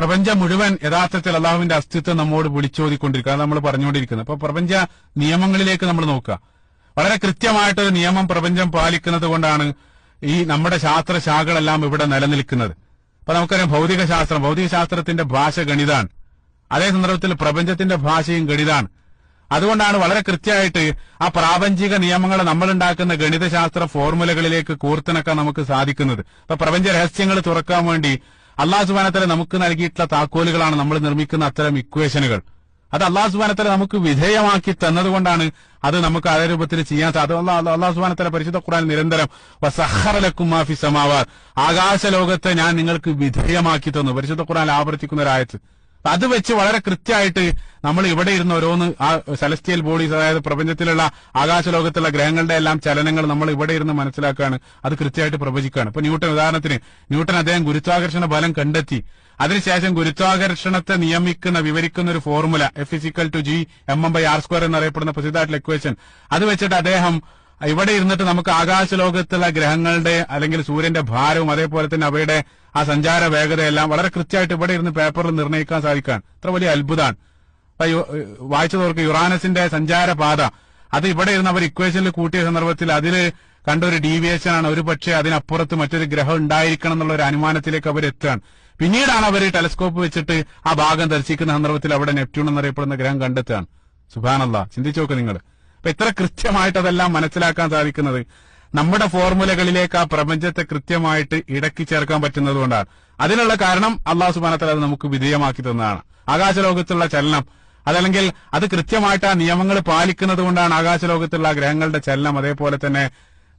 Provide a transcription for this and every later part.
പ്രപഞ്ചം മുഴുവൻ യഥാർത്ഥത്തിൽ അള്ളാഹുവിന്റെ അസ്തിത്വം നമ്മോട് വിളിച്ചോതിക്കൊണ്ടിരിക്കുക നമ്മൾ പറഞ്ഞുകൊണ്ടിരിക്കുന്നത്. അപ്പൊ പ്രപഞ്ച നിയമങ്ങളിലേക്ക് നമ്മൾ നോക്കുക. വളരെ കൃത്യമായിട്ടൊരു നിയമം പ്രപഞ്ചം പാലിക്കുന്നത് കൊണ്ടാണ് ഈ നമ്മുടെ ശാസ്ത്ര ശാഖകളെല്ലാം ഇവിടെ നിലനിൽക്കുന്നത്. അപ്പൊ നമുക്കറിയാം ഭൗതിക ശാസ്ത്രം ഭൗതിക ശാസ്ത്രത്തിന്റെ ഭാഷ ഗണിതാണ്. അതേ സന്ദർഭത്തിൽ പ്രപഞ്ചത്തിന്റെ ഭാഷയും ഗണിതാണ്. അതുകൊണ്ടാണ് വളരെ കൃത്യമായിട്ട് ആ പ്രാപഞ്ചിക നിയമങ്ങൾ നമ്മൾ ഉണ്ടാക്കുന്ന ഗണിതശാസ്ത്ര ഫോർമുലകളിലേക്ക് കോർത്തിണക്കാൻ നമുക്ക് സാധിക്കുന്നത്. അപ്പൊ പ്രപഞ്ച രഹസ്യങ്ങൾ തുറക്കാൻ വേണ്ടി അള്ളാഹു സുബാനത്തല നമുക്ക് നൽകിയിട്ടുള്ള താക്കോലുകളാണ് നമ്മൾ നിർമ്മിക്കുന്ന അത്തരം ഇക്വേഷനുകൾ അത് അള്ളാഹു സുബാനത്തല നമുക്ക് വിധേയമാക്കി തന്നതുകൊണ്ടാണ് അത് നമുക്ക് അതേ രൂപത്തിൽ ചെയ്യാൻ സാധ്യത അള്ളാഹു സുബാനത്തല പരിശുദ്ധ ഖുറാൻ നിരന്തരം സമാവാർ ആകാശ ലോകത്തെ ഞാൻ നിങ്ങൾക്ക് വിധേയമാക്കി തന്നു. പരിശുദ്ധ ഖുറാൻ ആവർത്തിക്കുന്ന ഒരായത്ത് അത് വെച്ച് വളരെ കൃത്യമായിട്ട് നമ്മൾ ഇവിടെ ഇരുന്ന് ഓരോന്ന് ആ സെലസ്റ്റിയൽ ബോഡീസ് അതായത് പ്രപഞ്ചത്തിലുള്ള ആകാശ ലോകത്തുള്ള ഗ്രഹങ്ങളുടെ എല്ലാം ചലനങ്ങൾ നമ്മൾ ഇവിടെ ഇരുന്ന് മനസ്സിലാക്കുകയാണ്. അത് കൃത്യമായിട്ട് പ്രവചിക്കുകയാണ്. ഇപ്പൊ ന്യൂട്ടൺ ഉദാഹരണത്തിന് ന്യൂട്ടൺ അദ്ദേഹം ഗുരുത്വാകർഷണ ബലം കണ്ടെത്തി. അതിനുശേഷം ഗുരുത്വാകർഷണത്തെ നിയമിക്കുന്ന വിവരിക്കുന്ന ഒരു formula F physical to G M M by R square എന്നറിയപ്പെടുന്ന പ്രസിദ്ധമായിട്ടുള്ള ഇക്വേഷൻ അത് വെച്ചിട്ട് അദ്ദേഹം ഇവിടെ ഇരുന്നിട്ട് നമുക്ക് ആകാശലോകത്തുള്ള ഗ്രഹങ്ങളുടെ അല്ലെങ്കിൽ സൂര്യന്റെ ഭാരവും അതേപോലെ തന്നെ അവയുടെ ആ സഞ്ചാര വേഗതയെല്ലാം വളരെ കൃത്യമായിട്ട് ഇവിടെ ഇരുന്ന് പേപ്പറിൽ നിർണയിക്കാൻ സാധിക്കാൻ അത്ര വലിയ അത്ഭുതമാണ്. വായിച്ചതോർക്ക് യുറാനസിന്റെ സഞ്ചാര പാത. അത് ഇവിടെ ഇരുന്ന് അവർ ഇക്വേഷനിൽ കൂട്ടിയ സന്ദർഭത്തിൽ അതിൽ കണ്ടൊരു ഡീവിയേഷൻ ആണ്. ഒരു പക്ഷേ അതിനപ്പുറത്ത് മറ്റൊരു ഗ്രഹം ഉണ്ടായിരിക്കണം എന്നുള്ള ഒരു അനുമാനത്തിലേക്ക് അവർ എത്തുകയാണ്. പിന്നീടാണ് അവർ ടെലിസ്കോപ്പ് വെച്ചിട്ട് ആ ഭാഗം ദർശിക്കുന്ന സന്ദർഭത്തിൽ അവിടെ നെപ്റ്റ്യൂൺ എന്നറിയപ്പെടുന്ന ഗ്രഹം കണ്ടെത്തുകയാണ്. സുബാനല്ല ചിന്തിച്ചു നോക്ക് നിങ്ങൾ. അപ്പൊ ഇത്ര കൃത്യമായിട്ട് അതെല്ലാം മനസ്സിലാക്കാൻ സാധിക്കുന്നത്. നമ്മുടെ ഫോർമുലകളിലേക്ക് ആ പ്രപഞ്ചത്തെ കൃത്യമായിട്ട് ഇടക്കി ചേർക്കാൻ പറ്റുന്നത് കൊണ്ടാണ്. അതിനുള്ള കാരണം അള്ളാഹു സുബാനത്തല അത് നമുക്ക് വിധേയമാക്കി തന്നതാണ്. ആകാശലോകത്തുള്ള ചലനം. അതല്ലെങ്കിൽ അത് കൃത്യമായിട്ട് ആ നിയമങ്ങൾ പാലിക്കുന്നത് കൊണ്ടാണ് ആകാശലോകത്തുള്ള ഗ്രഹങ്ങളുടെ ചലനം. അതേപോലെ തന്നെ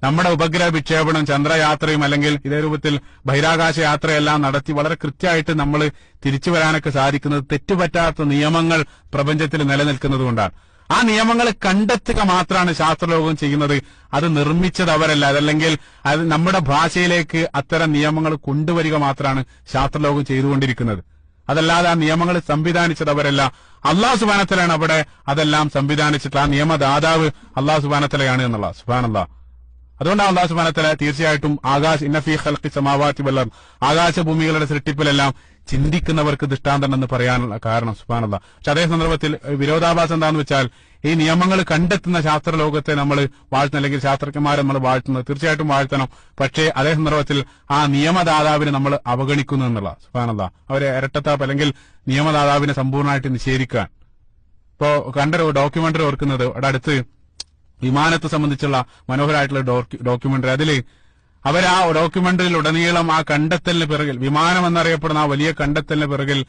നമ്മുടെ ഉപഗ്രഹ വിക്ഷേപണം ചന്ദ്രയാത്രയും അല്ലെങ്കിൽ ഇതേ രൂപത്തിൽ ബഹിരാകാശ യാത്രയെല്ലാം നടത്തി വളരെ കൃത്യമായിട്ട് നമ്മൾ തിരിച്ചു വരാനൊക്കെ സാധിക്കുന്നത് തെറ്റുപറ്റാത്ത നിയമങ്ങൾ പ്രപഞ്ചത്തിൽ നിലനിൽക്കുന്നത് കൊണ്ടാണ്. ആ നിയമങ്ങൾ കണ്ടെത്തുക മാത്രമാണ് ശാസ്ത്രലോകം ചെയ്യുന്നത്. അത് നിർമ്മിച്ചത് അവരല്ല. അതല്ലെങ്കിൽ അത് നമ്മുടെ ഭാഷയിലേക്ക് അത്തരം നിയമങ്ങൾ കൊണ്ടുവരിക മാത്രമാണ് ശാസ്ത്രലോകം ചെയ്തുകൊണ്ടിരിക്കുന്നത്. അതല്ലാതെ ആ നിയമങ്ങൾ സംവിധാനിച്ചത് അവരല്ല. അള്ളാഹു സുബാനത്തലയാണ് അവിടെ അതെല്ലാം സംവിധാനിച്ചിട്ടുള്ള ആ നിയമദാതാവ് അള്ളാഹു സുബാനത്തലയാണ് എന്നുള്ള. സുബാനല്ലാ അതുകൊണ്ടാണ് അള്ളാഹു സുബാനത്തല തീർച്ചയായിട്ടും ആകാശ് ഇന്നഫി ഹൽക്കി സമാവാത്തി വല്ലം ആകാശഭൂമികളുടെ സൃഷ്ടിപ്പിലെല്ലാം ചിന്തിക്കുന്നവർക്ക് ദൃഷ്ടാന്തം എന്ന് പറയാനുള്ള കാരണം സുബാനല്ല പക്ഷെ അതേ സന്ദർഭത്തിൽ വിരോധാഭാസം എന്താണെന്ന് വെച്ചാൽ ഈ നിയമങ്ങൾ കണ്ടെത്തുന്ന ശാസ്ത്ര ലോകത്തെ നമ്മൾ വാഴ്ത്തുന്ന അല്ലെങ്കിൽ ശാസ്ത്രജ്ഞന്മാരെ നമ്മൾ വാഴ്ത്തുന്നത് തീർച്ചയായിട്ടും വാഴ്ത്തണം. പക്ഷേ അതേ സന്ദർഭത്തിൽ ആ നിയമദാതാവിനെ നമ്മൾ അവഗണിക്കുന്നു എന്നുള്ള സുബാനല്ല അവരെ ഇരട്ടത്താപ്പ് അല്ലെങ്കിൽ നിയമദാതാവിനെ സമ്പൂർണമായിട്ട് നിഷേധിക്കാൻ. ഇപ്പോ കണ്ട ഡോക്യുമെന്ററി ഓർക്കുന്നത് അവിടെ അടുത്ത് വിമാനത്തെ സംബന്ധിച്ചുള്ള മനോഹരമായിട്ടുള്ള ഡോക്യുമെന്ററി. അതിൽ അവർ ആ ഡോക്യുമെന്ററിയിൽ ഉടനീളം ആ കണ്ടെത്തലിന് പിറകിൽ വിമാനം എന്നറിയപ്പെടുന്ന ആ വലിയ കണ്ടെത്തലിന് പിറകിൽ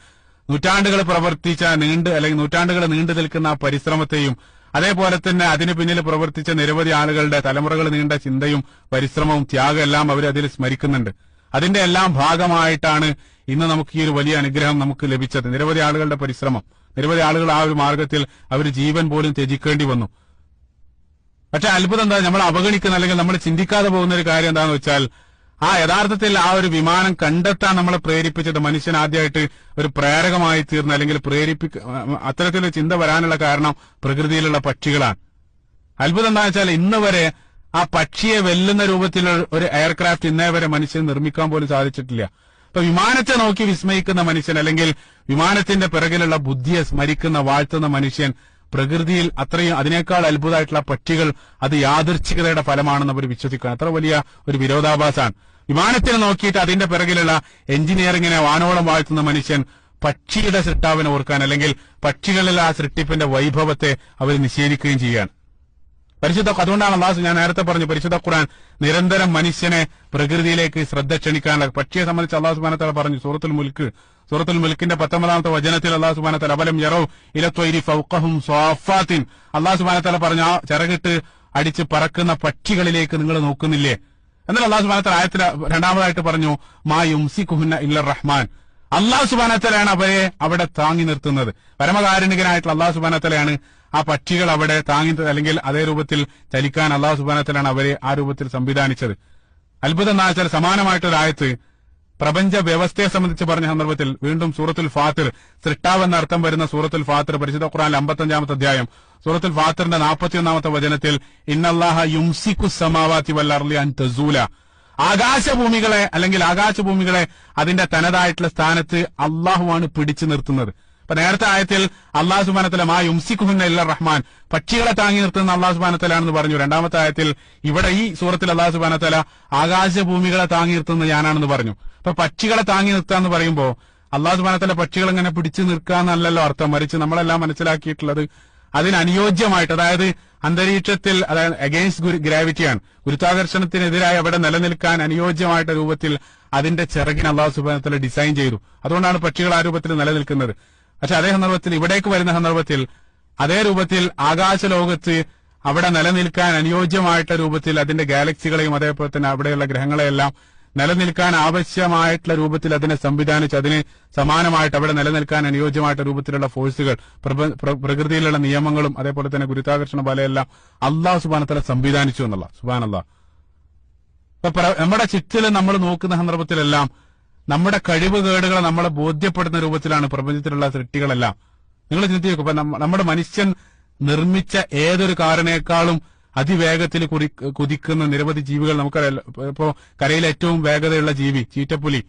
നൂറ്റാണ്ടുകൾ പ്രവർത്തിച്ച നീണ്ട് അല്ലെങ്കിൽ നൂറ്റാണ്ടുകൾ നീണ്ടു നിൽക്കുന്ന ആ പരിശ്രമത്തെയും അതേപോലെ തന്നെ അതിന് പിന്നിൽ പ്രവർത്തിച്ച നിരവധി ആളുകളുടെ തലമുറകൾ നീണ്ട ചിന്തയും പരിശ്രമവും ത്യാഗം എല്ലാം അവർ അതിൽ സ്മരിക്കുന്നുണ്ട്. അതിന്റെ എല്ലാം ഭാഗമായിട്ടാണ് ഇന്ന് നമുക്ക് ഈ ഒരു വലിയ അനുഗ്രഹം നമുക്ക് ലഭിച്ചത്. നിരവധി ആളുകളുടെ പരിശ്രമം നിരവധി ആളുകൾ ആ ഒരു മാർഗത്തിൽ അവർ ജീവൻ പോലും ത്യജിക്കേണ്ടി വന്നു. പക്ഷെ അത്ഭുതം എന്താ? നമ്മൾ അവഗണിക്കുന്ന അല്ലെങ്കിൽ നമ്മൾ ചിന്തിക്കാതെ പോകുന്ന ഒരു കാര്യം എന്താണെന്ന് വെച്ചാൽ ആ യഥാർത്ഥത്തിൽ ആ ഒരു വിമാനം കണ്ടെത്താൻ നമ്മളെ പ്രേരിപ്പിച്ചത് മനുഷ്യൻ ആദ്യമായിട്ട് ഒരു പ്രേരകമായി തീർന്ന അല്ലെങ്കിൽ പ്രേരിപ്പിക്ക അത്തരത്തിലൊരു ചിന്ത വരാനുള്ള കാരണം പ്രകൃതിയിലുള്ള പക്ഷികളാണ്. അത്ഭുതം എന്താ വെച്ചാൽ ഇന്ന് വരെ ആ പക്ഷിയെ വെല്ലുന്ന രൂപത്തിലുള്ള ഒരു എയർക്രാഫ്റ്റ് ഇന്നേ വരെ മനുഷ്യൻ നിർമ്മിക്കാൻ പോലും സാധിച്ചിട്ടില്ല. ഇപ്പൊ വിമാനത്തെ നോക്കി വിസ്മയിക്കുന്ന മനുഷ്യൻ അല്ലെങ്കിൽ വിമാനത്തിന്റെ പിറകിലുള്ള ബുദ്ധിയെ സ്മരിക്കുന്ന വാഴ്ത്തുന്ന മനുഷ്യൻ പ്രകൃതിയിൽ അത്രയും അതിനേക്കാൾ അത്ഭുതമായിട്ടുള്ള പക്ഷികൾ അത് യാദൃച്ഛികതയുടെ ഫലമാണെന്ന് അവർ വിശ്വസിക്കുകയാണ്. അത്ര വലിയ ഒരു വിരോധാഭാസമാണ് വിമാനത്തിന് നോക്കിയിട്ട് അതിന്റെ പിറകിലുള്ള എഞ്ചിനീയറിങ്ങിനെ വാനോളം വാഴ്ത്തുന്ന മനുഷ്യൻ പക്ഷിയുടെ സൃഷ്ടാവിനെ ഓർക്കാൻ അല്ലെങ്കിൽ പക്ഷികളിലെ ആ സൃഷ്ടിപ്പിന്റെ വൈഭവത്തെ അവർ നിഷേധിക്കുകയും ചെയ്യുകയാണ്. പരിശുദ്ധ അതുകൊണ്ടാണ് അള്ളാഹു ഞാൻ നേരത്തെ പറഞ്ഞു പരിശുദ്ധ ഖുർആൻ നിരന്തരം മനുഷ്യനെ പ്രകൃതിയിലേക്ക് ശ്രദ്ധ ക്ഷണിക്കാനുള്ള പക്ഷിയെ സംബന്ധിച്ച് അള്ളാഹു സുബാനത്തോടെ പറഞ്ഞു സൂറത്തുൽ മുൽക്ക് സൂറത്തുൽ മുൽക്കിന്റെ പത്തൊമ്പതാമത്തെ വചനത്തിൽ അള്ളാഹു സുബാനത്തല അബലം യറോ ഇലത്തൊരി ഫൗക്കഹും സ്വാഫാത്തിൻ. അള്ളാഹു സുബാനത്തല പറഞ്ഞ ചിറകിട്ട് അടിച്ച് പറക്കുന്ന പക്ഷികളിലേക്ക് നിങ്ങൾ നോക്കുന്നില്ലേ? എന്നാൽ അള്ളാഹു സുബാനത്തല ആയത്തിൽ രണ്ടാമതായിട്ട് പറഞ്ഞു മാ യുംസി കുഹുന്ന ഇല്ല റഹ്മാൻ. അള്ളാഹു സുബാനത്തലയാണ് അവരെ അവിടെ താങ്ങി നിർത്തുന്നത്. പരമകാരുണികനായിട്ടുള്ള അള്ളാഹു സുബാനത്തലയാണ് ആ പക്ഷികൾ അവിടെ താങ്ങി അല്ലെങ്കിൽ അതേ രൂപത്തിൽ ചലിക്കാൻ അള്ളാഹു സുബാനത്തലാണ് അവരെ ആ രൂപത്തിൽ സംവിധാനിച്ചത്. അത്ഭുതം എന്താ വെച്ചാൽ സമാനമായിട്ടൊരു ആയത്ത് പ്രപഞ്ച വ്യവസ്ഥയെ സംബന്ധിച്ച് പറഞ്ഞ സന്ദർഭത്തിൽ വീണ്ടും സൂറത്തുൽ ഫാത്തിർ സൃഷ്ടാവ് എന്ന അർത്ഥം വരുന്ന സൂറത്തുൽ ഫാത്തിർ പരിശുദ്ധ ഖുറാൻ അമ്പത്തഞ്ചാമത്തെ അധ്യായം സൂറത്തുൽ ഫാത്തിറിന്റെ നാൽപ്പത്തിയൊന്നാമത്തെ വചനത്തിൽ ഇന്നല്ലാഹ യുംസിക്കു സമാവാത്തി വല്ലർലി അൻ തസൂല. ആകാശഭൂമികളെ അല്ലെങ്കിൽ ആകാശഭൂമികളെ അതിന്റെ തനതായിട്ടുള്ള സ്ഥാനത്ത് അള്ളാഹുവാണ് പിടിച്ചു നിർത്തുന്നത്. അപ്പൊ നേരത്തെ ആയത്തിൽ അള്ളാഹു സുബാനത്തല മാ യുംസിഖുഹുന്ന ഇല്ല റഹ്മാൻ. പക്ഷികളെ താങ്ങി നിർത്തുന്ന അള്ളാഹു സുബാനത്തലാണെന്ന് പറഞ്ഞു. രണ്ടാമത്തെ ആയത്തിൽ ഇവിടെ ഈ സൂറത്തിൽ അള്ളാഹു സുബാനത്തല ആകാശഭൂമികളെ താങ്ങി നിർത്തുന്ന ഞാനാണെന്ന് പറഞ്ഞു. അപ്പൊ പക്ഷികളെ താങ്ങി നിർത്തുക എന്ന് പറയുമ്പോ അള്ളാഹു സുബാനത്തല പക്ഷികൾ ഇങ്ങനെ പിടിച്ചു നിൽക്കാന്നല്ലല്ലോ അർത്ഥം. മറിച്ച് നമ്മളെല്ലാം മനസ്സിലാക്കിയിട്ടുള്ളത് അതിനനുയോജ്യമായിട്ട് അതായത് അന്തരീക്ഷത്തിൽ അതായത് അഗെയിൻസ്റ്റ് ഗ്രാവിറ്റിയാണ് ഗുരുത്വാകർഷണത്തിനെതിരായി അവിടെ നിലനിൽക്കാൻ അനുയോജ്യമായിട്ട രൂപത്തിൽ അതിന്റെ ചിറകിന് അള്ളാഹു സുബാനത്തല ഡിസൈൻ ചെയ്തു. അതുകൊണ്ടാണ് പക്ഷികൾ ആ രൂപത്തിൽ നിലനിൽക്കുന്നത്. പക്ഷെ അതേ സന്ദർഭത്തിൽ ഇവിടേക്ക് വരുന്ന സന്ദർഭത്തിൽ അതേ രൂപത്തിൽ ആകാശ ലോകത്ത് അവിടെ നിലനിൽക്കാൻ അനുയോജ്യമായിട്ടുള്ള രൂപത്തിൽ അതിന്റെ ഗാലക്സികളെയും അതേപോലെ തന്നെ അവിടെയുള്ള ഗ്രഹങ്ങളെയെല്ലാം നിലനിൽക്കാൻ ആവശ്യമായിട്ടുള്ള രൂപത്തിൽ അതിനെ സംവിധാനിച്ച് അതിന് സമാനമായിട്ട് അവിടെ നിലനിൽക്കാൻ അനുയോജ്യമായിട്ടുള്ള രൂപത്തിലുള്ള ഫോഴ്സുകൾ പ്രകൃതിയിലുള്ള നിയമങ്ങളും അതേപോലെ തന്നെ ഗുരുത്വാകർഷണ ബലയെല്ലാം അള്ളാഹു സുബാനത്തല സംവിധാനിച്ചു എന്നുള്ള സുബാനല്ല നമ്മുടെ ചുറ്റിൽ നമ്മൾ നോക്കുന്ന സന്ദർഭത്തിലെല്ലാം നമ്മുടെ കഴിവുകേടുകളെ നമ്മളെ ബോധ്യപ്പെടുന്ന രൂപത്തിലാണ് പ്രപഞ്ചത്തിലുള്ള സൃഷ്ടികളെല്ലാം. നിങ്ങൾ ചിന്തി നോക്കും നമ്മുടെ മനുഷ്യൻ നിർമ്മിച്ച ഏതൊരു കാറിനേക്കാളും അതിവേഗത്തിൽ കുറി കുതിക്കുന്ന നിരവധി ജീവികൾ നമുക്കറിയാം ഇപ്പോ കരയിലെ ഏറ്റവും വേഗതയുള്ള ജീവി ചീറ്റപ്പുലി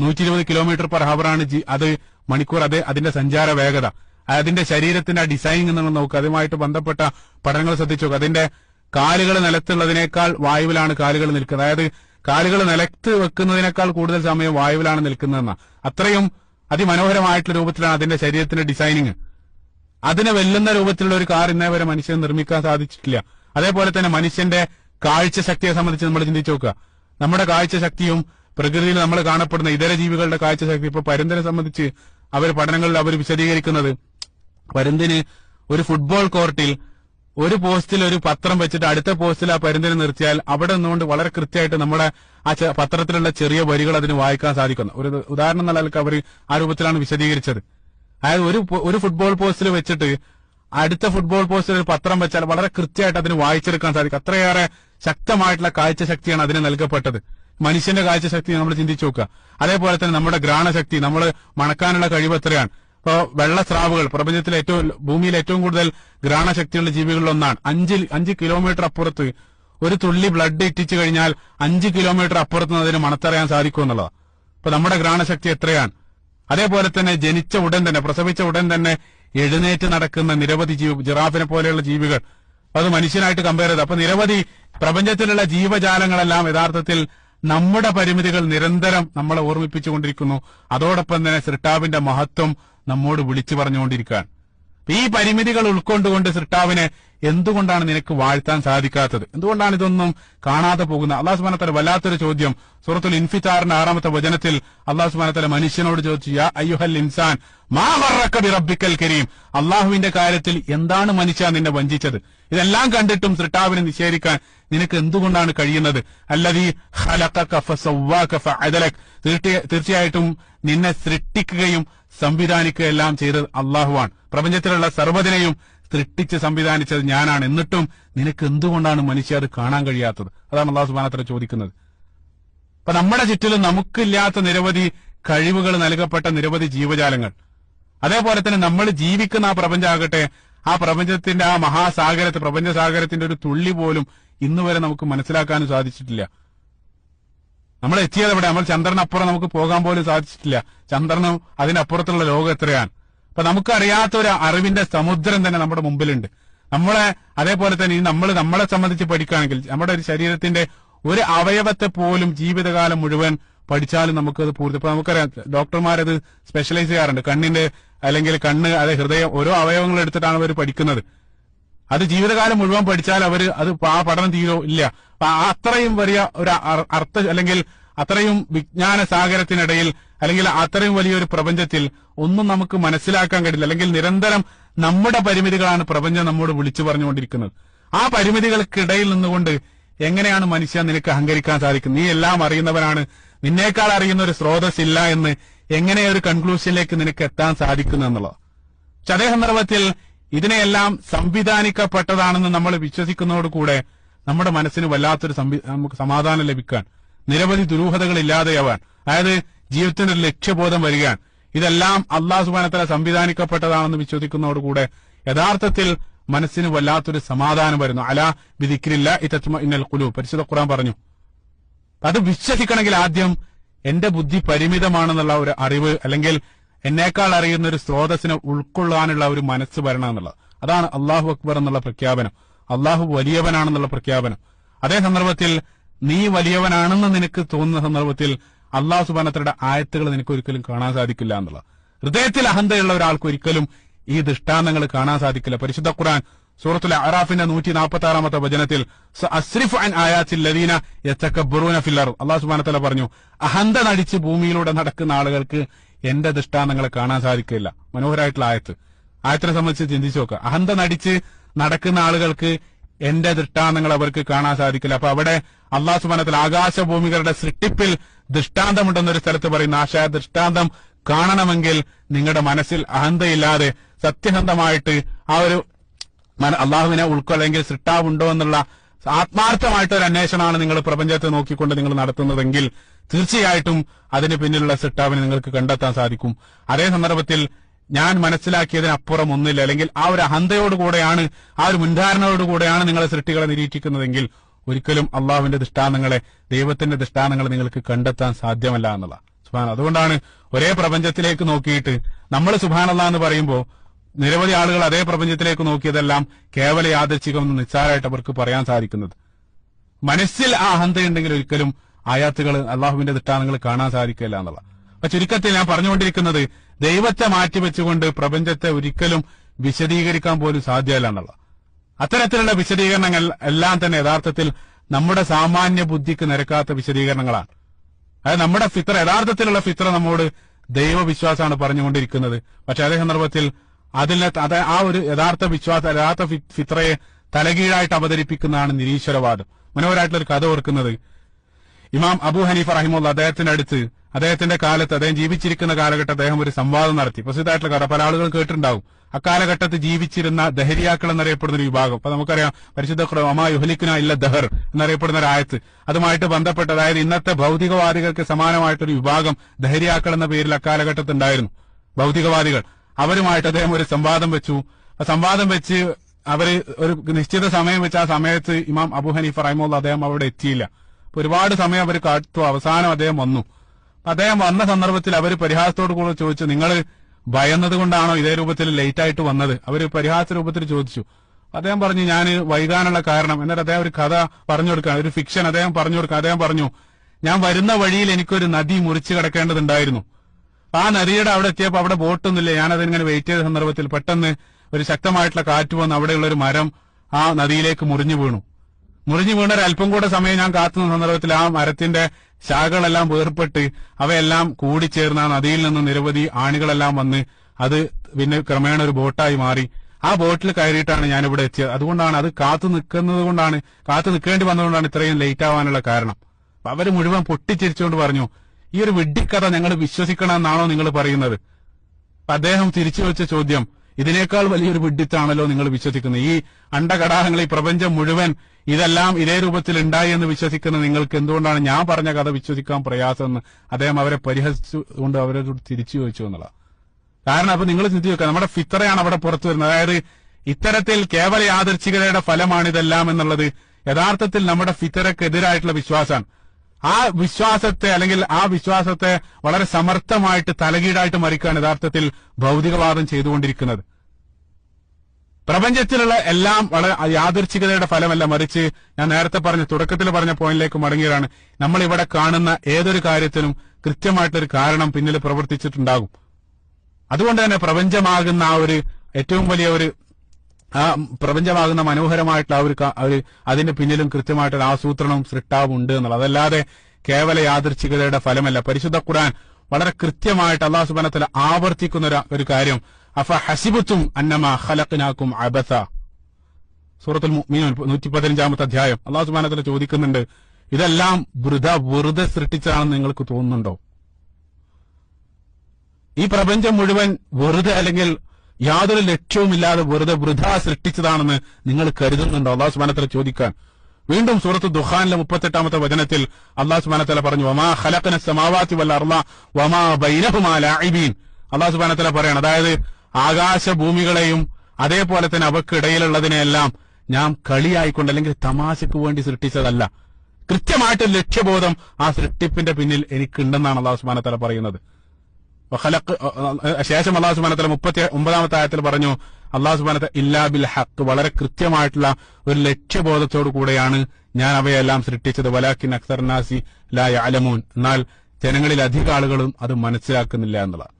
നൂറ്റി ഇരുപത് കിലോമീറ്റർ പെർ ഹവറാണ് അത് മണിക്കൂർ അത് അതിന്റെ സഞ്ചാര വേഗത. അതിന്റെ ശരീരത്തിന്റെ ആ ഡിസൈൻ നിങ്ങൾ നോക്കുക. അതുമായിട്ട് ബന്ധപ്പെട്ട പഠനങ്ങൾ ശ്രദ്ധിച്ചു അതിന്റെ കാലുകൾ നിലത്തുള്ളതിനേക്കാൾ വായുവിലാണ് കാലുകൾ നിൽക്കുന്നത്. അതായത് കാലുകൾ നിലത്ത് വെക്കുന്നതിനേക്കാൾ കൂടുതൽ സമയം വായുവിലാണ് നിൽക്കുന്നതെന്ന. അത്രയും അതിമനോഹരമായിട്ടുള്ള രൂപത്തിലാണ് അതിന്റെ ശരീരത്തിന്റെ ഡിസൈനിങ്. അതിനെ വെല്ലുന്ന രൂപത്തിലുള്ള ഒരു കാർ ഇന്നേ വരെ മനുഷ്യന് നിർമ്മിക്കാൻ സാധിച്ചിട്ടില്ല. അതേപോലെ തന്നെ മനുഷ്യന്റെ കാഴ്ച ശക്തിയെ സംബന്ധിച്ച് നമ്മൾ ചിന്തിച്ചു നോക്കുക. നമ്മുടെ കാഴ്ച ശക്തിയും പ്രകൃതിയിൽ നമ്മൾ കാണപ്പെടുന്ന ഇതര ജീവികളുടെ കാഴ്ച ശക്തി ഇപ്പൊ പരുന്തിനെ സംബന്ധിച്ച് അവർ പഠനങ്ങളിൽ അവർ വിശദീകരിക്കുന്നത്. പരുന്തിന് ഒരു ഫുട്ബോൾ കോർട്ടിൽ ഒരു പോസ്റ്റിൽ ഒരു പത്രം വെച്ചിട്ട് അടുത്ത പോസ്റ്റിൽ ആ പരിന്തിനെ നിർത്തിയാൽ അവിടെ നിന്നുകൊണ്ട് വളരെ കൃത്യമായിട്ട് നമ്മുടെ ആ പത്രത്തിലുള്ള ചെറിയ വരികൾ അതിന് വായിക്കാൻ സാധിക്കുന്നു. ഒരു ഉദാഹരണം എന്നുള്ള അവർ ആ രൂപത്തിലാണ് വിശദീകരിച്ചത്. അതായത് ഒരു ഒരു ഫുട്ബോൾ പോസ്റ്റിൽ വെച്ചിട്ട് അടുത്ത ഫുട്ബോൾ പോസ്റ്റിൽ ഒരു പത്രം വെച്ചാൽ വളരെ കൃത്യമായിട്ട് അതിന് വായിച്ചെടുക്കാൻ സാധിക്കും. അത്രയേറെ ശക്തമായിട്ടുള്ള കാഴ്ച ശക്തിയാണ് അതിന് നൽകപ്പെട്ടത്. മനുഷ്യന്റെ കാഴ്ച ശക്തി നമ്മൾ ചിന്തിച്ചു നോക്കുക. അതേപോലെ തന്നെ നമ്മുടെ ഗ്രാണശക്തി നമ്മൾ മണക്കാനുള്ള കഴിവ് എത്രയാണ്? ഇപ്പോ വെള്ളസ്രാവുകൾ പ്രപഞ്ചത്തിലെ ഏറ്റവും ഭൂമിയിൽ ഏറ്റവും കൂടുതൽ ഗ്രാണശക്തിയുള്ള ജീവികളിൽ ഒന്നാണ്. അഞ്ചിൽ അഞ്ച് കിലോമീറ്റർ അപ്പുറത്ത് ഒരു തുള്ളി ബ്ലഡ് ഇറ്റിച്ചു കഴിഞ്ഞാൽ അഞ്ച് കിലോമീറ്റർ അപ്പുറത്ത് നിന്ന് അതിന് മണത്തറിയാൻ സാധിക്കും എന്നുള്ളതാണ് അപ്പൊ നമ്മുടെ ഗ്രാണശക്തി എത്രയാണ്? അതേപോലെ തന്നെ ജനിച്ച ഉടൻ തന്നെ പ്രസവിച്ച ഉടൻ തന്നെ എഴുന്നേറ്റ് നടക്കുന്ന നിരവധി ജീവി ജിറാഫിനെ പോലെയുള്ള ജീവികൾ. അത് മനുഷ്യനായിട്ട് കമ്പയർ ചെയ്ത് അപ്പൊ നിരവധി പ്രപഞ്ചത്തിലുള്ള ജീവജാലങ്ങളെല്ലാം യഥാർത്ഥത്തിൽ നമ്മുടെ പരിമിതികൾ നിരന്തരം നമ്മളെ ഓർമ്മിപ്പിച്ചുകൊണ്ടിരിക്കുന്നു. അതോടൊപ്പം തന്നെ സൃഷ്ടാവിന്റെ മഹത്വം നമ്മോട് വിളിച്ചു പറഞ്ഞുകൊണ്ടിരിക്കുകയാണ് ഈ പരിമിതികൾ ഉൾക്കൊണ്ടുകൊണ്ട് സൃഷ്ടാവിനെ എന്തുകൊണ്ടാണ് നിനക്ക് വാഴ്ത്താൻ സാധിക്കാത്തത്? എന്തുകൊണ്ടാണ് ഇതൊന്നും കാണാതെ പോകുന്നത്? അള്ളാഹു സുബാനത്തല വല്ലാത്തൊരു ചോദ്യം. സുഹൃത്തുൽ ഇൻഫിത്താറിന്റെ ആറാമത്തെ വചനത്തിൽ അള്ളാഹു സുബാനത്തല മനുഷ്യനോട് ചോദിച്ചു യാ അയ്യുഹൽ ഇൻസാൻ മാ ഗർറക ബിറബ്ബിക്കൽ കരീം? അള്ളാഹുവിന്റെ കാര്യത്തിൽ എന്താണ് മനുഷ്യ നിന്നെ വഞ്ചിച്ചത്? ഇതെല്ലാം കണ്ടിട്ടും സൃഷ്ടാവിനെ നിഷേധിക്കാൻ നിനക്ക് എന്തുകൊണ്ടാണ് കഴിയുന്നത്? അല്ലതീ തീർച്ചയായിട്ടും നിന്നെ സൃഷ്ടിക്കുകയും സംവിധാനിക്കുകയെല്ലാം ചെയ്തത് അള്ളാഹുവാണ്. പ്രപഞ്ചത്തിലുള്ള സർവതിനെയും സൃഷ്ടിച്ച് സംവിധാനിച്ചത് ഞാനാണ്. എന്നിട്ടും നിനക്ക് എന്തുകൊണ്ടാണ് മനുഷ്യ അത് കാണാൻ കഴിയാത്തത്? അതാണ് അള്ളാഹു സുബാനത്ര ചോദിക്കുന്നത്. അപ്പൊ നമ്മുടെ ചുറ്റിലും നമുക്കില്ലാത്ത നിരവധി കഴിവുകൾ നൽകപ്പെട്ട നിരവധി ജീവജാലങ്ങൾ. അതേപോലെ തന്നെ നമ്മൾ ജീവിക്കുന്ന ആ പ്രപഞ്ചമാകട്ടെ ആ പ്രപഞ്ചത്തിന്റെ ആ മഹാസാഗരത്തെ പ്രപഞ്ചസാഗരത്തിന്റെ ഒരു തുള്ളി പോലും ഇന്ന് വരെ നമുക്ക് മനസ്സിലാക്കാനും സാധിച്ചിട്ടില്ല. നമ്മൾ എത്തിയത് എവിടെ? നമ്മൾ ചന്ദ്രനപ്പുറം നമുക്ക് പോകാൻ പോലും സാധിച്ചിട്ടില്ല. ചന്ദ്രനും അതിനപ്പുറത്തുള്ള ലോകം എത്രയാണ്? അപ്പൊ നമുക്കറിയാത്ത ഒരു അറിവിന്റെ സമുദ്രം തന്നെ നമ്മുടെ മുമ്പിലുണ്ട്. നമ്മളെ അതേപോലെ തന്നെ നമ്മൾ നമ്മളെ സംബന്ധിച്ച് പഠിക്കുകയാണെങ്കിൽ നമ്മുടെ ഒരു ശരീരത്തിന്റെ ഒരു അവയവത്തെ പോലും ജീവിതകാലം മുഴുവൻ പഠിച്ചാലും നമുക്കത് പൂർത്തി ഇപ്പൊ നമുക്കറിയാം ഡോക്ടർമാരത് സ്പെഷ്യലൈസ് ചെയ്യാറുണ്ട്. കണ്ണിന്റെ അല്ലെങ്കിൽ കണ്ണ് അതെ ഹൃദയം ഓരോ അവയവങ്ങൾ എടുത്തിട്ടാണ് അവർ പഠിക്കുന്നത്. അത് ജീവിതകാലം മുഴുവൻ പഠിച്ചാൽ അവർ അത് ആ പഠനം തീരോ ഇല്ല. അത്രയും വലിയ ഒരു അർ- അർത്ഥ അല്ലെങ്കിൽ അത്രയും വിജ്ഞാന സാഗരത്തിനിടയിൽ അല്ലെങ്കിൽ അത്രയും വലിയൊരു പ്രപഞ്ചത്തിൽ ഒന്നും നമുക്ക് മനസ്സിലാക്കാൻ കഴിയില്ല. അല്ലെങ്കിൽ നിരന്തരം നമ്മുടെ പരിമിതികളാണ് പ്രപഞ്ചം നമ്മോട് വിളിച്ചു പറഞ്ഞുകൊണ്ടിരിക്കുന്നത്. ആ പരിമിതികൾക്കിടയിൽ നിന്നുകൊണ്ട് എങ്ങനെയാണ് മനുഷ്യ നിനക്ക് അഹങ്കരിക്കാൻ സാധിക്കുന്നത്? നീ എല്ലാം അറിയുന്നവനാണ്. നിന്നേക്കാൾ അറിയുന്ന ഒരു സ്രോതസ് ഇല്ല എന്ന് എങ്ങനെ ഒരു കൺക്ലൂഷനിലേക്ക് നിനക്ക് എത്താൻ സാധിക്കുന്നു എന്നുള്ളത്? പക്ഷെ അതേ സന്ദർഭത്തിൽ ഇതിനെയെല്ലാം സംവിധാനിക്കപ്പെട്ടതാണെന്ന് നമ്മൾ വിശ്വസിക്കുന്നതോടുകൂടെ നമ്മുടെ മനസ്സിന് വല്ലാത്തൊരു നമുക്ക് സമാധാനം ലഭിക്കാൻ നിരവധി ദുരൂഹതകൾ ഇല്ലാതെയാവാൻ. അതായത് ജീവിതത്തിന് ഒരു ലക്ഷ്യബോധം വരികയാണ്. ഇതെല്ലാം അള്ളാഹു സുബാനത്തല സംവിധാനിക്കപ്പെട്ടതാണെന്ന് വിശ്വസിക്കുന്നതോടുകൂടെ യഥാർത്ഥത്തിൽ മനസ്സിന് വല്ലാത്തൊരു സമാധാനം വരുന്നു. അല വിധിക്കില്ല ഇത്തച്ച ഇന്നൽ കുലു പരിശുദ്ധ ഖുറാൻ പറഞ്ഞു. അത് വിശ്വസിക്കണമെങ്കിൽ ആദ്യം എന്റെ ബുദ്ധി പരിമിതമാണെന്നുള്ള ഒരു അറിവ് അല്ലെങ്കിൽ എന്നേക്കാൾ അറിയുന്ന ഒരു സ്രോതസ്സിനെ ഉൾക്കൊള്ളാനുള്ള ഒരു മനസ്സ് വരണം എന്നുള്ളത്. അതാണ് അള്ളാഹു അക്ബർ എന്നുള്ള പ്രഖ്യാപനം. അള്ളാഹു വലിയവനാണെന്നുള്ള പ്രഖ്യാപനം. അതേ സന്ദർഭത്തിൽ നീ വലിയവനാണെന്ന് നിനക്ക് തോന്നുന്ന സന്ദർഭത്തിൽ അള്ളാഹു സുബാനത്തയുടെ ആയത്തുകൾ നിനക്ക് ഒരിക്കലും കാണാൻ സാധിക്കില്ല എന്നുള്ളത്. ഹൃദയത്തിൽ അഹന്തയുള്ള ഒരാൾക്ക് ഒരിക്കലും ഈ ദൃഷ്ടാന്തങ്ങൾ കാണാൻ സാധിക്കില്ല. പരിശുദ്ധ ഖുറാൻ സൂറത്തുൽ അറാഫിന്റെ നൂറ്റി നാൽപ്പത്തി ആറാമത്തെ വചനത്തിൽ അസ്രിഫ് അൻ ആയാത്തിൽ ലദീന യത്തക്കബ്ബറൂന ഫില്ലർ അള്ളാഹു സുബാനത്തല പറഞ്ഞു അഹന്ത നടിച്ച് ഭൂമിയിലൂടെ നടക്കുന്ന ആളുകൾക്ക് എന്റെ ദൃഷ്ടാന്തങ്ങളെ കാണാൻ സാധിക്കില്ല. മനോഹരമായിട്ടുള്ള ആയത്ത്. ആയത്തിനെ സംബന്ധിച്ച് ചിന്തിച്ചു നോക്കുക അഹന്ത നടിച്ച് നടക്കുന്ന ആളുകൾക്ക് എന്റെ ദൃഷ്ടാന്തങ്ങൾ അവർക്ക് കാണാൻ സാധിക്കില്ല. അപ്പൊ അവിടെ അള്ളാഹു സുബാനത്തിൽ ആകാശഭൂമികളുടെ സൃഷ്ടിപ്പിൽ ദൃഷ്ടാന്തമുണ്ടെന്നൊരു സ്ഥലത്ത് പറയുന്ന ആശയ ദൃഷ്ടാന്തം കാണണമെങ്കിൽ നിങ്ങളുടെ മനസ്സിൽ അഹന്തയില്ലാതെ സത്യസന്ധമായിട്ട് ആ ഒരു അള്ളാഹുവിനെ ഉൾക്കൊല്ലെങ്കിൽ സൃഷ്ടാവുണ്ടോ എന്നുള്ള ആത്മാർത്ഥമായിട്ട് ഒരു അന്വേഷണമാണ് നിങ്ങൾ പ്രപഞ്ചത്തെ നോക്കിക്കൊണ്ട് നിങ്ങൾ നടത്തുന്നതെങ്കിൽ തീർച്ചയായിട്ടും അതിന് പിന്നിലുള്ള സൃഷ്ടാവിനെ നിങ്ങൾക്ക് കണ്ടെത്താൻ സാധിക്കും. അതേ സന്ദർഭത്തിൽ ഞാൻ മനസ്സിലാക്കിയതിനപ്പുറം ഒന്നില്ല അല്ലെങ്കിൽ ആ ഒരു അഹന്തയോടുകൂടെയാണ് ആ ഒരു മുൻധാരണയോടുകൂടെയാണ് നിങ്ങളെ സൃഷ്ടികളെ നിരീക്ഷിക്കുന്നതെങ്കിൽ ഒരിക്കലും അള്ളാഹുവിന്റെ ദൃഷ്ടാന്തങ്ങളെ ദൈവത്തിന്റെ ദൃഷ്ടാന്തങ്ങളെ നിങ്ങൾക്ക് കണ്ടെത്താൻ സാധ്യമല്ല എന്നുള്ള. സുഹാൻ അതുകൊണ്ടാണ് ഒരേ പ്രപഞ്ചത്തിലേക്ക് നോക്കിയിട്ട് നമ്മൾ സുബാനല്ല എന്ന് പറയുമ്പോൾ നിരവധി ആളുകൾ അതേ പ്രപഞ്ചത്തിലേക്ക് നോക്കിയതെല്ലാം കേവല യാദൃച്ഛികം എന്ന് നിസ്സാരമായിട്ട് അവർക്ക് പറയാൻ സാധിക്കുന്നത്. മനസ്സിൽ ആ അഹന്തയുണ്ടെങ്കിൽ ഒരിക്കലും ആയാത്തുകൾ അള്ളാഹുവിന്റെ ദൃഷ്ടാന്തങ്ങൾ കാണാൻ സാധിക്കില്ല എന്നുള്ള. അപ്പൊ ചുരുക്കത്തിൽ ഞാൻ പറഞ്ഞുകൊണ്ടിരിക്കുന്നത് ദൈവത്തെ മാറ്റിവെച്ചുകൊണ്ട് പ്രപഞ്ചത്തെ ഒരിക്കലും വിശദീകരിക്കാൻ പോലും സാധ്യമല്ല എന്നുള്ള. അത്തരത്തിലുള്ള വിശദീകരണങ്ങൾ എല്ലാം തന്നെ യഥാർത്ഥത്തിൽ നമ്മുടെ സാമാന്യ ബുദ്ധിക്ക് നിരക്കാത്ത വിശദീകരണങ്ങളാണ്. അതായത് നമ്മുടെ ഫിത്ര യഥാർത്ഥത്തിലുള്ള ഫിത്ര നമ്മോട് ദൈവവിശ്വാസമാണ് പറഞ്ഞുകൊണ്ടിരിക്കുന്നത്. പക്ഷെ അതേ സന്ദർഭത്തിൽ അതിനെ അത് ആ ഒരു യഥാർത്ഥ വിശ്വാസ യഥാർത്ഥ ഫിത്രയെ തലകീഴായിട്ട് അവതരിപ്പിക്കുന്നതാണ് നിരീശ്വരവാദം. മനോഹരമായിട്ടുള്ള ഒരു കഥ ഓർക്കുന്നത് ഇമാം അബു ഹനീഫ് റഹിമുള്ള അദ്ദേഹത്തിന്റെ അടുത്ത് അദ്ദേഹത്തിന്റെ കാലത്ത് അദ്ദേഹം ജീവിച്ചിരിക്കുന്ന കാലഘട്ടം അദ്ദേഹം ഒരു സംവാദം നടത്തി. പ്രസിദ്ധമായിട്ടുള്ള കഥ പല ആളുകൾ കേട്ടിട്ടുണ്ടാവും. അക്കാലഘട്ടത്തിൽ ജീവിച്ചിരുന്ന ദഹരിയാക്കൾ എന്നറിയപ്പെടുന്ന ഒരു വിഭാഗം. അപ്പൊ നമുക്കറിയാം പരിശുദ്ധ അമാ യുഹലിക്കുന ഇല്ല ദഹർ എന്നറിയപ്പെടുന്ന ഒരു ആയത്ത്. അതുമായിട്ട് ബന്ധപ്പെട്ട് അതായത് ഇന്നത്തെ ഭൗതികവാദികൾക്ക് സമാനമായിട്ടൊരു വിഭാഗം ദഹരിയാക്കൾ എന്ന പേരിൽ അക്കാലഘട്ടത്തിൽ ഉണ്ടായിരുന്നു. ഭൗതികവാദികൾ. അവരുമായിട്ട് അദ്ദേഹം ഒരു സംവാദം വെച്ചു. സംവാദം വെച്ച് അവർ ഒരു നിശ്ചിത സമയം വെച്ച് ആ സമയത്ത് ഇമാം അബു ഹനീഫ് റഹിമുള്ള അദ്ദേഹം അവിടെ എത്തിയില്ല. ഒരുപാട് സമയം അവർ കാത്തു. അവസാനം അദ്ദേഹം വന്നു. അദ്ദേഹം വന്ന സന്ദർഭത്തിൽ അവർ പരിഹാസത്തോട് കൂടെ ചോദിച്ചു നിങ്ങൾ ഭയന്നത് കൊണ്ടാണോ ഇതേ രൂപത്തിൽ ലേറ്റ് ആയിട്ട് വന്നത്? അവർ പരിഹാസ രൂപത്തിൽ ചോദിച്ചു. അദ്ദേഹം പറഞ്ഞു ഞാൻ വൈകാനുള്ള കാരണം. എന്നിട്ട് അദ്ദേഹം ഒരു കഥ പറഞ്ഞു കൊടുക്കാൻ ഒരു ഫിക്ഷൻ അദ്ദേഹം പറഞ്ഞു കൊടുക്കാൻ അദ്ദേഹം പറഞ്ഞു ഞാൻ വരുന്ന വഴിയിൽ എനിക്കൊരു നദി മുറിച്ചു കിടക്കേണ്ടതുണ്ടായിരുന്നു. ആ നദിയുടെ അവിടെ എത്തിയപ്പോൾ അവിടെ ബോട്ടൊന്നുമില്ല. ഞാനതിങ്ങനെ വെയിറ്റ് ചെയ്ത സന്ദർഭത്തിൽ പെട്ടെന്ന് ഒരു ശക്തമായിട്ടുള്ള കാറ്റ് വന്ന് അവിടെയുള്ള ഒരു മരം ആ നദിയിലേക്ക് മുറിഞ്ഞു വീണു. മുറിഞ്ഞു വീണ ഒരു അല്പം കൂടെ സമയം ഞാൻ കാത്തുന്ന സന്ദർഭത്തിൽ ആ മരത്തിന്റെ ശാഖകളെല്ലാം വേർപെട്ട് അവയെല്ലാം കൂടിച്ചേർന്ന് നദിയിൽ നിന്ന് നിരവധി ആണികളെല്ലാം വന്ന് അത് പിന്നെ ക്രമേണ ഒരു ബോട്ടായി മാറി. ആ ബോട്ടിൽ കയറിയിട്ടാണ് ഞാൻ ഇവിടെ എത്തിയത്. അതുകൊണ്ടാണ് അത് കാത്തു നിൽക്കുന്നത് കൊണ്ടാണ് കാത്തു നിൽക്കേണ്ടി വന്നതുകൊണ്ടാണ് ഇത്രയും ലേറ്റ് ആവാനുള്ള കാരണം. അവർ മുഴുവൻ പൊട്ടിച്ചിരിച്ചുകൊണ്ട് പറഞ്ഞു ഈ ഒരു വിഡ്ഢിക്കഥ ഞങ്ങൾ വിശ്വസിക്കണമെന്നാണോ നിങ്ങൾ പറയുന്നത്? അദ്ദേഹം തിരിച്ചു വെച്ച ചോദ്യം ഇതിനേക്കാൾ വലിയൊരു വിഡ്ഢിത്താണല്ലോ നിങ്ങൾ വിശ്വസിക്കുന്നത്. ഈ അണ്ടകടാഹങ്ങൾ ഈ പ്രപഞ്ചം മുഴുവൻ ഇതെല്ലാം ഇതേ രൂപത്തിൽ ഉണ്ടായി എന്ന് വിശ്വസിക്കുന്ന നിങ്ങൾക്ക് എന്തുകൊണ്ടാണ് ഞാൻ പറഞ്ഞ കഥ വിശ്വസിക്കാൻ പ്രയാസമെന്ന് അദ്ദേഹം അവരെ പരിഹസിച്ചുകൊണ്ട് അവരോട് തിരിച്ചു ചോദിച്ചു എന്നുള്ള കാരണം അപ്പൊ നിങ്ങൾ ചിന്തി വെക്കുക നമ്മുടെ ഫിത്രയാണ് അവിടെ പുറത്തു വരുന്നത്. അതായത് ഇത്തരത്തിൽ കേവല യാദർച്ഛികതയുടെ ഫലമാണ് ഇതെല്ലാം എന്നുള്ളത് യഥാർത്ഥത്തിൽ നമ്മുടെ ഫിത്തരക്കെതിരായിട്ടുള്ള വിശ്വാസമാണ്. ആ വിശ്വാസത്തെ അല്ലെങ്കിൽ ആ വിശ്വാസത്തെ വളരെ സമർത്ഥമായിട്ട് തലകീടായിട്ട് മറിക്കാണ് യഥാർത്ഥത്തിൽ ഭൗതികവാദം ചെയ്തുകൊണ്ടിരിക്കുന്നത്. പ്രപഞ്ചത്തിലുള്ള എല്ലാം വളരെ യാദൃച്ഛികതയുടെ ഫലമല്ല മറിച്ച് ഞാൻ നേരത്തെ പറഞ്ഞ തുടക്കത്തിൽ പറഞ്ഞ പോയിന്റിലേക്ക് മടങ്ങിയതാണ്. നമ്മൾ ഇവിടെ കാണുന്ന ഏതൊരു കാര്യത്തിനും കൃത്യമായിട്ടൊരു കാരണം പിന്നിൽ പ്രവർത്തിച്ചിട്ടുണ്ടാകും. അതുകൊണ്ട് തന്നെ പ്രപഞ്ചമാകുന്ന ആ ഒരു ഏറ്റവും വലിയ ഒരു ആ പ്രപഞ്ചമാകുന്ന മനോഹരമായിട്ടുള്ള ഒരു ഒരു അതിന്റെ പിന്നിലും കൃത്യമായിട്ടൊരു ആസൂത്രണവും സൃഷ്ടാവും ഉണ്ട് എന്നുള്ളത്. അതല്ലാതെ കേവല യാദൃച്ഛികതയുടെ ഫലമല്ല. പരിശുദ്ധ ഖുർആൻ വളരെ കൃത്യമായിട്ട് അള്ളാഹു സുബാനത്തിൽ ആവർത്തിക്കുന്ന ഒരു- കാര്യം. അഫ ഹസിബുത്തും അന്നമ ഹലക്കിനാക്കും അബസ. സൂറത്തുൽ നൂറ്റി പതിനഞ്ചാമത്തെ അധ്യായം. അള്ളാഹു സുബാനത്തിൽ ചോദിക്കുന്നുണ്ട് ഇതെല്ലാം വൃത വെറുതെ സൃഷ്ടിച്ചതാണെന്ന് നിങ്ങൾക്ക് തോന്നുന്നുണ്ടോ? ഈ പ്രപഞ്ചം മുഴുവൻ വെറുതെ അല്ലെങ്കിൽ യാതൊരു ലക്ഷ്യവുമില്ലാതെ വെറുതെ വൃഥ സൃഷ്ടിച്ചതാണെന്ന് നിങ്ങൾ കരുതുന്നുണ്ടോ? അള്ളാഹു സുബാനത്തല ചോദിക്കാൻ. വീണ്ടും സൂറത്ത് ദുഹാനിലെ മുപ്പത്തെട്ടാമത്തെ വചനത്തിൽ അള്ളാഹു സുബാനത്തല പറഞ്ഞു വമാ ഹലഖന സമാവാത്തി വല്ല അർള വമാ ബൈനഹുമാ ലാഇബീൻ. അള്ളാഹു സുബാനത്തല പറയാണ് അതായത് ആകാശ ഭൂമികളെയും അതേപോലെ തന്നെ അവക്കിടയിലുള്ളതിനെയെല്ലാം ഞാൻ കളിയായിക്കൊണ്ട് അല്ലെങ്കിൽ തമാശയ്ക്ക് വേണ്ടി സൃഷ്ടിച്ചതല്ല. കൃത്യമായിട്ട് ലക്ഷ്യബോധം ആ സൃഷ്ടിപ്പിന്റെ പിന്നിൽ എനിക്കുണ്ടെന്നാണ് അള്ളാഹു സുബാനത്തല പറയുന്നത്. ശേഷം അള്ളാഹു സുബാനത്തല മുപ്പത്തി ഒമ്പതാമത്തെ ആയത്തിൽ പറഞ്ഞു അള്ളാഹു സുബാനത്ത ഇല്ലാ ബിൽ ഹക്ക് വളരെ കൃത്യമായിട്ടുള്ള ഒരു ലക്ഷ്യബോധത്തോടു കൂടെയാണ് ഞാൻ അവയെല്ലാം സൃഷ്ടിച്ചത്. വലാക്കിൻ അക്സർനാസി ലായ യഅലമൂൻ. എന്നാൽ ജനങ്ങളിൽ അധിക ആളുകളും അത് മനസ്സിലാക്കുന്നില്ല എന്നുള്ളത്